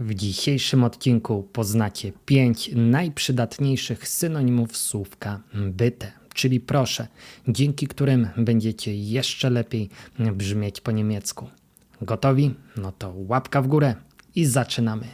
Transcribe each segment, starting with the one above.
W dzisiejszym odcinku poznacie 5 najprzydatniejszych synonimów słówka byte, czyli proszę, dzięki którym będziecie jeszcze lepiej brzmieć po niemiecku. Gotowi? No to łapka w górę i zaczynamy.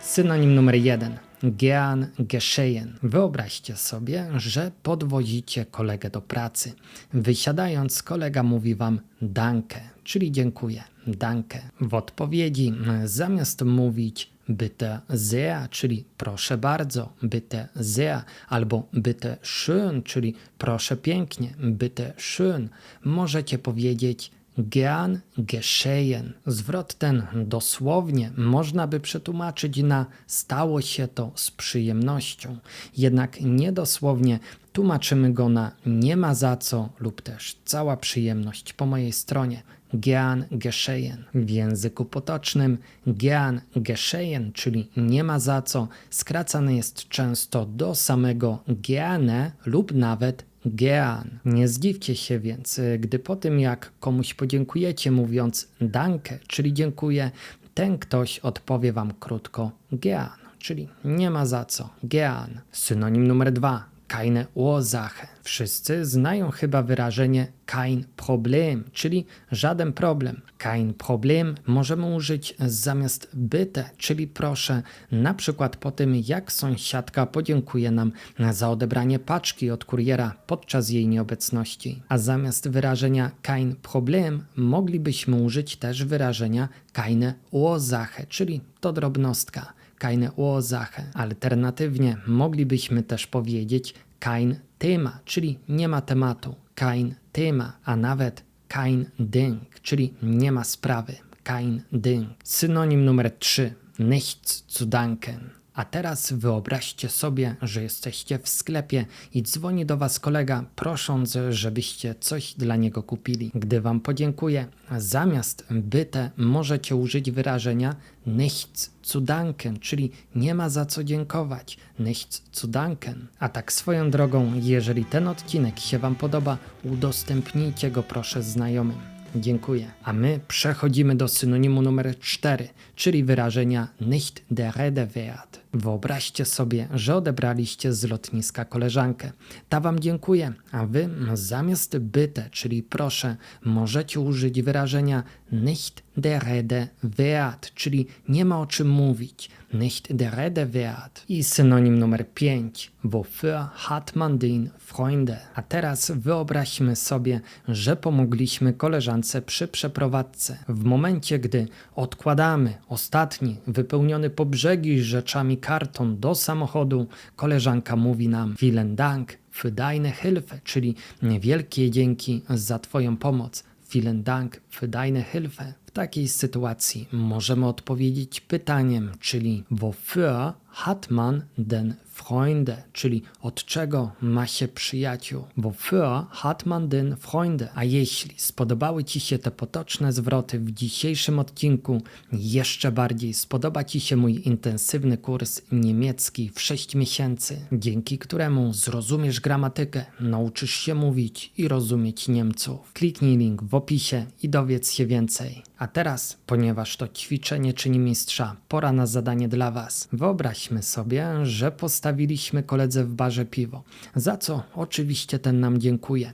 Synonim numer 1 Gean Geschehen. Wyobraźcie sobie, że podwozicie kolegę do pracy. Wysiadając, kolega mówi wam danke, czyli dziękuję, danke. W odpowiedzi zamiast mówić "Bitte sehr, czyli proszę bardzo, "Bitte sehr, albo "Bitte schön, czyli proszę pięknie, "Bitte schön, możecie powiedzieć Gern geschehen. Zwrot ten dosłownie można by przetłumaczyć na stało się to z przyjemnością. Jednak niedosłownie tłumaczymy go na nie ma za co lub też cała przyjemność po mojej stronie. Gern geschehen. W języku potocznym gern geschehen, czyli nie ma za co, skracane jest często do samego gerne lub nawet gern. Nie zdziwcie się więc, gdy po tym jak komuś podziękujecie mówiąc danke, czyli dziękuję, ten ktoś odpowie wam krótko gern, czyli nie ma za co, gern. Synonim numer dwa. Keine Ursache. Wszyscy znają chyba wyrażenie kein Problem, czyli żaden problem. Kein Problem możemy użyć zamiast bitte, czyli proszę, na przykład po tym jak sąsiadka podziękuje nam za odebranie paczki od kuriera podczas jej nieobecności. A zamiast wyrażenia kein Problem moglibyśmy użyć też wyrażenia keine Ursache, czyli to drobnostka keine Ursache. Alternatywnie moglibyśmy też powiedzieć kein Thema, czyli nie ma tematu, kein Thema, a nawet kein Ding, czyli nie ma sprawy, kein Ding. Synonim numer 3, nichts zu danken. A teraz wyobraźcie sobie, że jesteście w sklepie i dzwoni do Was kolega, prosząc, żebyście coś dla niego kupili. Gdy Wam podziękuję, zamiast byte możecie użyć wyrażenia nichts zu danken, czyli nie ma za co dziękować. Nichts zu danken. A tak swoją drogą, jeżeli ten odcinek się Wam podoba, udostępnijcie go proszę znajomym. Dziękuję. A my przechodzimy do synonimu numer 4, czyli wyrażenia nicht der Rede wert. Wyobraźcie sobie, że odebraliście z lotniska koleżankę. Ta wam dziękuję, a wy zamiast byte, czyli proszę, możecie użyć wyrażenia nicht der Rede wert, czyli nie ma o czym mówić. Nicht der Rede wert. I synonim numer 5. Wofür hat man den Freunde? A teraz wyobraźmy sobie, że pomogliśmy koleżance przy przeprowadzce. W momencie, gdy odkładamy ostatni, wypełniony po brzegi rzeczami karton do samochodu, koleżanka mówi nam Vielen Dank für deine Hilfe, czyli wielkie dzięki za Twoją pomoc. Vielen Dank für deine Hilfe. W takiej sytuacji możemy odpowiedzieć pytaniem, czyli wofür hat man den Freunde, czyli od czego ma się przyjaciół. Wofür hat man den Freunde? A jeśli spodobały Ci się te potoczne zwroty w dzisiejszym odcinku, jeszcze bardziej spodoba Ci się mój intensywny kurs niemiecki w 6 miesięcy, dzięki któremu zrozumiesz gramatykę, nauczysz się mówić i rozumieć Niemców. Kliknij link w opisie i dowiedz się więcej. A teraz, ponieważ to ćwiczenie czyni mistrza, pora na zadanie dla Was. Wyobraźmy sobie, że postawiliśmy koledze w barze piwo, za co oczywiście ten nam dziękuje.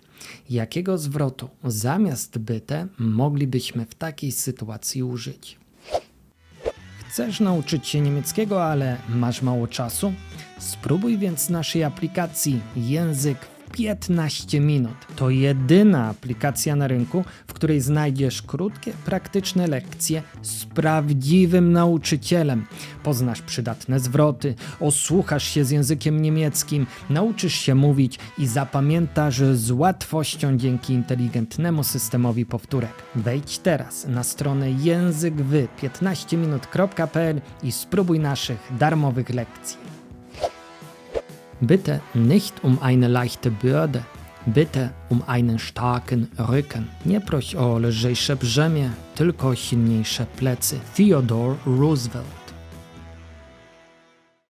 Jakiego zwrotu zamiast byte moglibyśmy w takiej sytuacji użyć? Chcesz nauczyć się niemieckiego, ale masz mało czasu? Spróbuj więc naszej aplikacji Język 15 minut. To jedyna aplikacja na rynku, w której znajdziesz krótkie, praktyczne lekcje z prawdziwym nauczycielem. Poznasz przydatne zwroty, osłuchasz się z językiem niemieckim, nauczysz się mówić i zapamiętasz z łatwością dzięki inteligentnemu systemowi powtórek. Wejdź teraz na stronę językwy15minut.pl i spróbuj naszych darmowych lekcji. Bitte nicht um eine leichte Bürde, bitte um einen starken Rücken. Nie proś o lżejsze brzemię, tylko o silniejsze plecy. Theodore Roosevelt